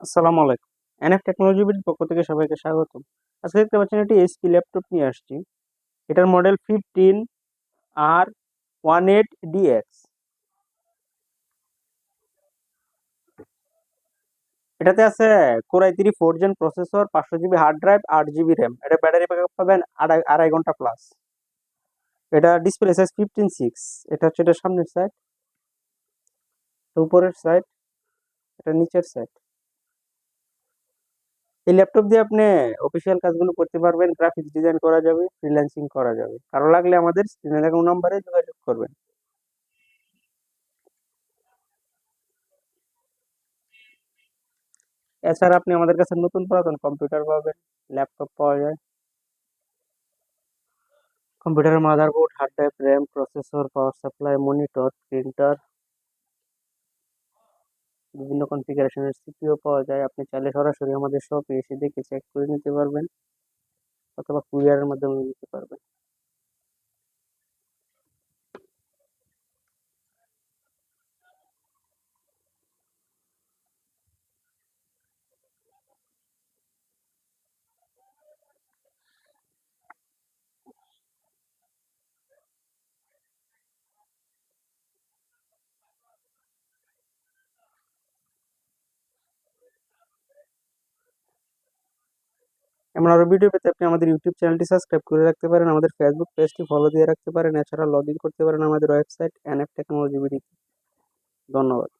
আসসালামু আলাইকুম। NF technology পক্ষ থেকে সবাইকে স্বাগতম। আজকে দেখতে পাচ্ছেন একটি এইচপি ল্যাপটপ নিয়ে আসছি। এটার মডেল ফিফটিন আর ওয়ান এইট ডিএক্স এটাতে আছে core i three four gen processor পাঁচশো জিবি হার্ড ড্রাইভ আট জিবি র্যাম এটা ব্যাটারি ব্যাকআপ পাবেন আড়াই আড়াই ঘণ্টা প্লাস এটা ডিসপ্লে সাইজ ফিফটিন সিক্স এটা হচ্ছে এটা সামনের সাইড উপরের সাইড এটা নিচের সাইড এই ল্যাপটপ দিয়ে আপনি অফিসিয়াল কাজগুলো করতে পারবেন গ্রাফিক্স ডিজাইন করা যাবে ফ্রিল্যান্সিং করা যাবে। কারও লাগলে আমাদের স্ক্রিনে দেখা নম্বরে যোগাযোগ করবেন। এছাড়া আপনি আমাদের কাছে নতুন পুরাতন কম্পিউটার পাবেন ল্যাপটপ পাওয়া যায়। কম্পিউটারের motherboard hard drive RAM processor power supply monitor printer বিভিন্ন কনফিগারেশনের সিপিও পাওয়া যায়। আপনি চাইলে সরাসরি আমাদের শপে এসে দেখে চেক করে নিতে পারবেন, অথবা কুরিয়ারের মাধ্যমে নিতে পারবেন। এমন আরও ভিডিও পেতে আপনি আমাদের ইউটিউব চ্যানেলটি সাবস্ক্রাইব করে রাখতে পারেন, আমাদের ফেসবুক পেজটি ফলো দিয়ে রাখতে পারেন, এছাড়া লগ করতে পারেন আমাদের ওয়েবসাইট এন এফ টেকনোলজি ধন্যবাদ।